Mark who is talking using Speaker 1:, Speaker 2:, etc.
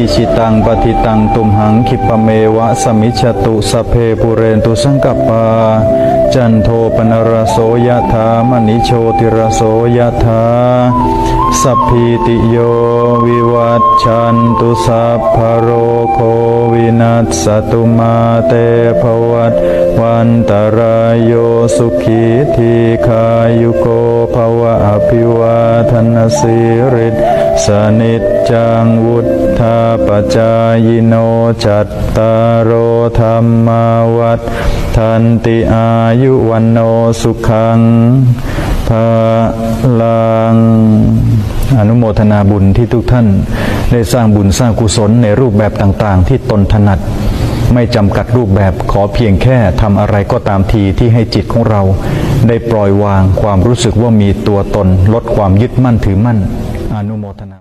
Speaker 1: อิชิตังปฏิตังตุมหังคิปะเมวะสมิจฉตุสเพปุเรนตุสังกปปาจันโทปนรโสยะถามณิโชติรโสยะถาสัพพิติโยวิวัตชันตุสัพพะโรโควินัสสตุมาเตภวัตวันตรายโยสุขีทีขายุโกภวะอภิวาทนสิริ สนิจจังวุธาปจายโนจัตตารโอธรรมาวัฏทันติอายุวันโนสุขังภาลังอนุโมทนาบุญที่ทุกท่านได้สร้างบุญสร้างกุศลในรูปแบบต่างๆ ที่ตนถนัด ไม่จำกัดรูปแบบขอเพียงแค่ทำอะไรก็ตามทีที่ให้จิตของเรา ได้ปล่อยวางความรู้สึกว่ามีตัวตนลดความยึดมั่นถือมั่น อนุโมทนา